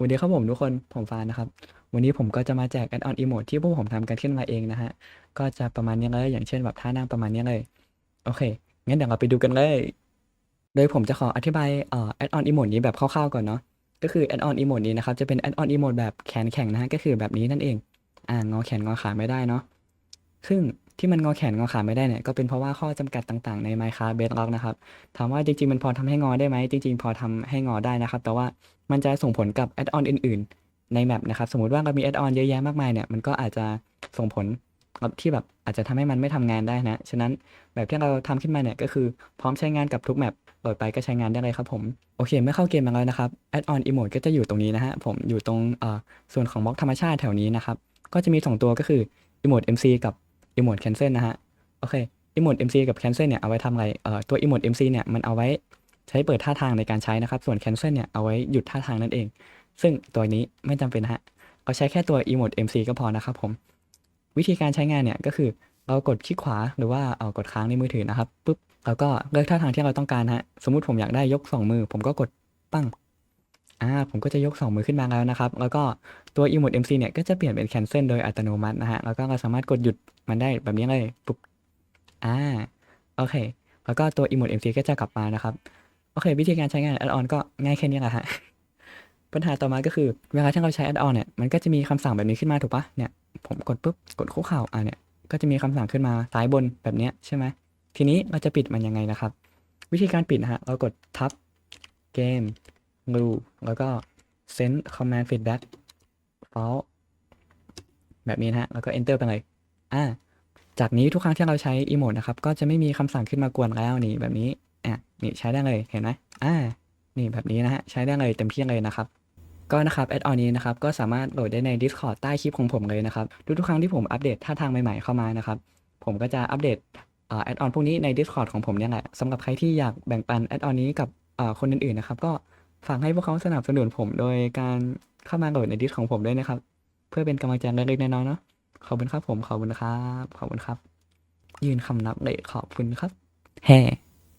วันนี้ครับผมทุกคนผมฟานนะครับ วันนี้ผมก็จะมาแจกแอดออนอีโมดที่พวกผมทำกันขึ้นมาเองนะฮะ ก็จะประมาณนี้เลยอย่างเช่นแบบท่านั่งประมาณนี้เลย โอเค งั้นเดี๋ยวเราไปดูกันเลย โดยผมจะขออธิบายเอ่อแอดออนอีโมดนี้แบบคร่าวๆก่อนเนาะก็คือแอดออนอีโมดนี้นะครับจะเป็นแอดออนอีโมดแบบแขนแข็งนะฮะก็คือแบบนี้นั่นเอง อ่างอแขนงอขาไม่ได้เนาะซึ่ง ที่มันงอแขนงอขาไม่ได้เนี่ยก็เป็นเพราะว่าข้อจำกัดต่างๆใน Minecraft Bedrock นะครับถามว่าจริงๆมันพอทำให้งอได้ไหมจริง ๆ พอทำให้งอได้นะครับ แต่ว่ามันจะส่งผลกับแอดออนอื่น ๆ ในแมปนะครับสมมติว่าเรามีแอดออนเยอะแยะมากมายเนี่ยมันก็อาจจะส่งผลที่แบบอาจจะทำให้มันไม่ทำงานได้นะ ฉะนั้นแบบที่เราทำขึ้นมาเนี่ยก็คือพร้อมใช้งานกับทุกแมปโหลดไปก็ใช้งานได้เลยครับผม โอเค เมื่อเข้าเกมมาแล้วนะครับแอดออนอีโมดก็จะอยู่ตรงนี้นะฮะ ผมอยู่ตรงส่วนของบล็อกธรรมชาติแถวนี้นะครับ ก็จะมีสองตัวก็คืออีโมด MC กับ อีโมด Cancel นะฮะ โอเคอีโมด MC กับ Cancel เนี่ยเอาไว้ทำอะไร เอ่อตัวอีโมด MC เนี่ยมันเอาไว้ใช้เปิดท่าทางในการใช้นะครับ ส่วน Cancel เนี่ยเอาไว้หยุดท่าทางนั่นเอง ซึ่งตัวนี้ไม่จำเป็นนะฮะเอาใช้แค่ตัวอีโมด MC ก็พอนะครับผม วิธีการใช้งานเนี่ยก็คือเรากดคลิกขวาหรือว่าเอากดค้างในมือถือนะครับปุ๊บแล้วก็เลือกท่าทางที่เราต้องการฮะสมมุติผมอยากได้ยกสองมือ ผมก็กดปั้ง อ่าผมก็จะยกสองมือขึ้นมาแล้วนะครับ แล้วก็ตัว emote MC เนี่ยก็จะเปลี่ยนเป็น cancel โดยอัตโนมัตินะฮะ แล้วก็เราสามารถกดหยุดมันได้แบบนี้เลยปุ๊บ อ่า โอเค แล้วก็ตัว emote MC ก็จะกลับมานะครับ โอเค วิธีการใช้งาน add on ก็ง่ายแค่นี้แหละฮะ ปัญหาต่อมาก็คือเวลาที่เราใช้ add on เนี่ย มันก็จะมีคำสั่งแบบนี้ขึ้นมาถูกปะเนี่ย ผมกดปุ๊บ กดคุกเข่า อ่าเนี่ย ก็จะมีคำสั่งขึ้นมาซ้ายบนแบบนี้ใช่ไหม ทีนี้เราจะปิดมันยังไงนะครับ วิธีการปิดนะฮะ เรากดทับเกม รูแล้วก็ send command feedback false แบบนี้นะฮะ แล้วก็ enter ไปเลย อ่า จากนี้ทุกครั้งที่เราใช้ emote นะครับ ก็จะไม่มีคำสั่งขึ้นมากวนแล้วนี่แบบนี้ อะ นี่ใช้ได้เลย เห็นไหมอ่า นี่แบบนี้นะฮะ ใช้ได้เลยเต็มที่เลยนะครับก็นะครับแอดออนนี้นะครับก็สามารถโหลดได้ใน Discord ใต้คลิปของผมเลยนะครับทุกๆครั้งที่ผมอัปเดตท่าทางใหม่ๆเข้ามานะครับ ผมก็จะอัปเดตแอดออนพวกนี้ใน Discord ของผมเนี่ยแหละสำหรับใครที่อยากแบ่งปันแอดออนนี้กับคนอื่นๆนะครับ ก็ ฝากให้พวกเขาสนับสนุนผมโดยการเข้ามากดในดิสของผมด้วยนะครับ เพื่อเป็นกำลังใจเล็กๆน้อยๆเนาะขอบคุณครับผมขอบคุณครับ ขอบคุณครับ ยืนคำนับเลยขอบคุณครับ แฮ่